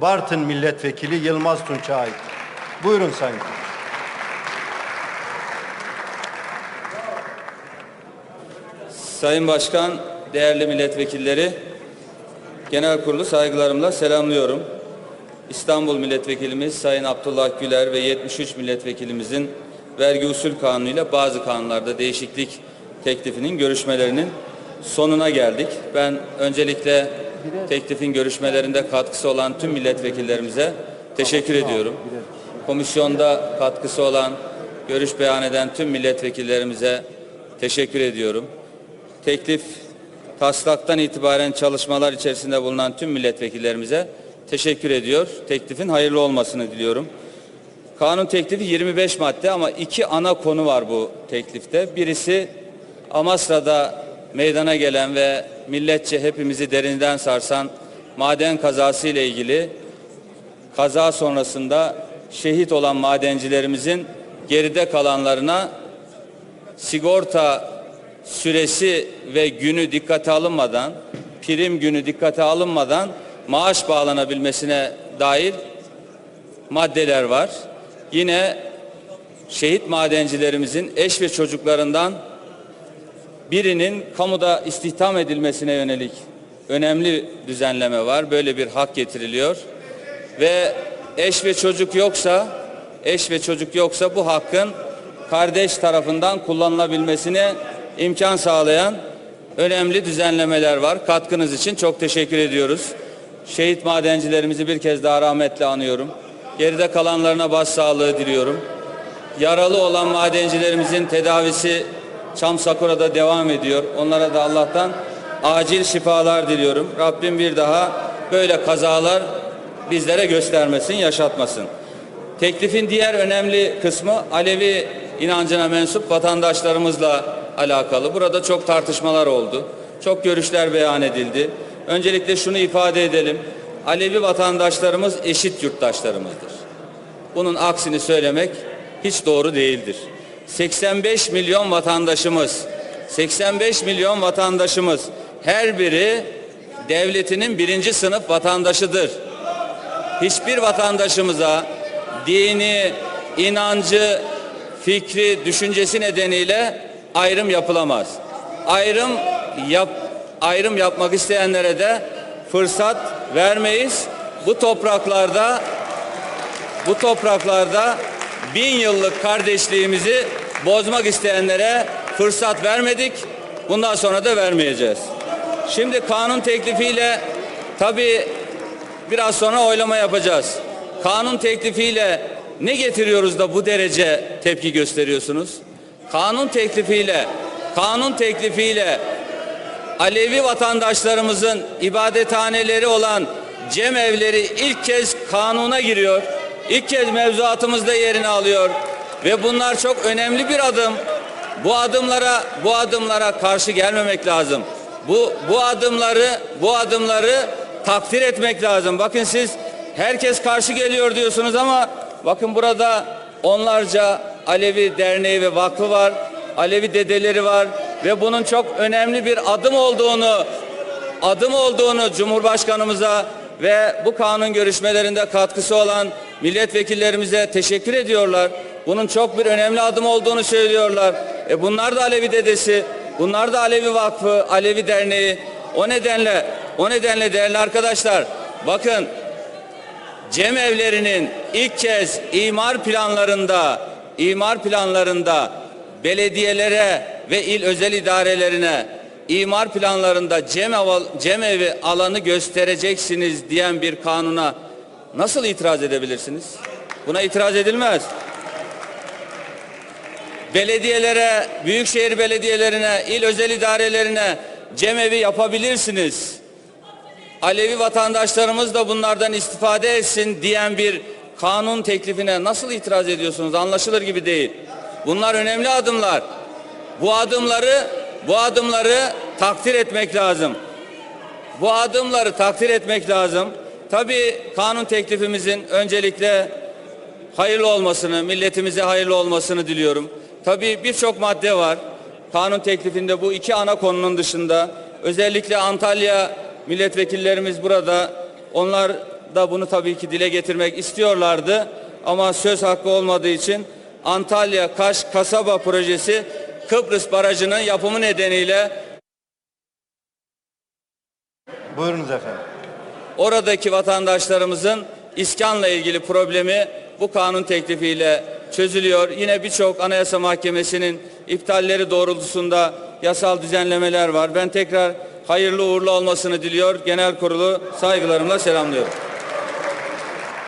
Bartın Milletvekili Yılmaz Tunç'a aittir. Buyurun Sayın. Sayın Başkan, değerli milletvekilleri, genel kurulu saygılarımla selamlıyorum. İstanbul Milletvekilimiz Sayın Abdullah Güler ve 73 milletvekilimizin vergi usul kanunuyla bazı kanunlarda değişiklik teklifinin görüşmelerinin sonuna geldik. Ben öncelikle teklifin görüşmelerinde katkısı olan tüm milletvekillerimize teşekkür ediyorum. Komisyonda katkısı olan, görüş beyan eden tüm milletvekillerimize teşekkür ediyorum. Teklif taslaktan itibaren çalışmalar içerisinde bulunan tüm milletvekillerimize teşekkür ediyor. Teklifin hayırlı olmasını diliyorum. Kanun teklifi 25 madde ama iki ana konu var bu teklifte. Birisi Amasra'da meydana gelen ve milletçe hepimizi derinden sarsan maden kazası ile ilgili kaza sonrasında şehit olan madencilerimizin geride kalanlarına sigorta süresi ve günü dikkate alınmadan, prim günü dikkate alınmadan maaş bağlanabilmesine dair maddeler var. Yine şehit madencilerimizin eş ve çocuklarından birinin kamuda istihdam edilmesine yönelik önemli düzenleme var. Böyle bir hak getiriliyor. Ve eş ve çocuk yoksa eş ve çocuk yoksa bu hakkın kardeş tarafından kullanılabilmesine imkan sağlayan önemli düzenlemeler var. Katkınız için çok teşekkür ediyoruz. Şehit madencilerimizi bir kez daha rahmetle anıyorum. Geride kalanlarına başsağlığı diliyorum. Yaralı olan madencilerimizin tedavisi Çam Sakura'da devam ediyor. Onlara da Allah'tan acil şifalar diliyorum. Rabbim bir daha böyle kazalar bizlere göstermesin, yaşatmasın. Teklifin diğer önemli kısmı Alevi inancına mensup vatandaşlarımızla alakalı. Burada çok tartışmalar oldu. Çok görüşler beyan edildi. Öncelikle şunu ifade edelim. Alevi vatandaşlarımız eşit yurttaşlarımızdır. Bunun aksini söylemek hiç doğru değildir. 85 milyon vatandaşımız, 85 milyon vatandaşımız her biri devletinin birinci sınıf vatandaşıdır. Hiçbir vatandaşımıza dini, inancı, fikri, düşüncesi nedeniyle ayrım yapılamaz. Ayrım yap ayrım yapmak isteyenlere de fırsat vermeyiz. Bu topraklarda bu topraklarda bin yıllık kardeşliğimizi bozmak isteyenlere fırsat vermedik. Bundan sonra da vermeyeceğiz. Şimdi kanun teklifiyle tabii biraz sonra oylama yapacağız. Kanun teklifiyle ne getiriyoruz da bu derece tepki gösteriyorsunuz? Kanun teklifiyle kanun teklifiyle Alevi vatandaşlarımızın ibadethaneleri olan cem evleri ilk kez kanuna giriyor. İlk kez mevzuatımızda yerini alıyor ve bunlar çok önemli bir adım. Bu adımlara bu adımlara karşı gelmemek lazım. Bu bu adımları bu adımları takdir etmek lazım. Bakın siz herkes karşı geliyor diyorsunuz ama bakın burada onlarca Alevi derneği ve vakfı var. Alevi dedeleri var ve bunun çok önemli bir adım olduğunu adım olduğunu Cumhurbaşkanımıza ve bu kanun görüşmelerinde katkısı olan milletvekillerimize teşekkür ediyorlar. Bunun çok bir önemli adım olduğunu söylüyorlar. E bunlar da Alevi dedesi, bunlar da Alevi Vakfı, Alevi Derneği. O nedenle, o nedenle değerli arkadaşlar, bakın cem evlerinin ilk kez imar planlarında, imar planlarında belediyelere ve il özel idarelerine imar planlarında cem, cem evi alanı göstereceksiniz diyen bir kanuna nasıl itiraz edebilirsiniz? Buna itiraz edilmez. Belediyelere, büyükşehir belediyelerine, il özel idarelerine cem evi yapabilirsiniz. Alevi vatandaşlarımız da bunlardan istifade etsin diyen bir kanun teklifine nasıl itiraz ediyorsunuz? Anlaşılır gibi değil. Bunlar önemli adımlar. Bu adımları bu adımları takdir etmek lazım. Bu adımları takdir etmek lazım. Tabii kanun teklifimizin öncelikle hayırlı olmasını, milletimize hayırlı olmasını diliyorum. Tabii birçok madde var. Kanun teklifinde bu iki ana konunun dışında özellikle Antalya milletvekillerimiz burada. Onlar da bunu tabii ki dile getirmek istiyorlardı. Ama söz hakkı olmadığı için Antalya Kaş Kasaba projesi Kıbrıs Barajı'nın yapımı nedeniyle Buyurunuz efendim. oradaki vatandaşlarımızın iskanla ilgili problemi bu kanun teklifiyle çözülüyor. Yine birçok Anayasa Mahkemesi'nin iptalleri doğrultusunda yasal düzenlemeler var. Ben tekrar hayırlı uğurlu olmasını diliyor. Genel kurulu saygılarımla selamlıyorum.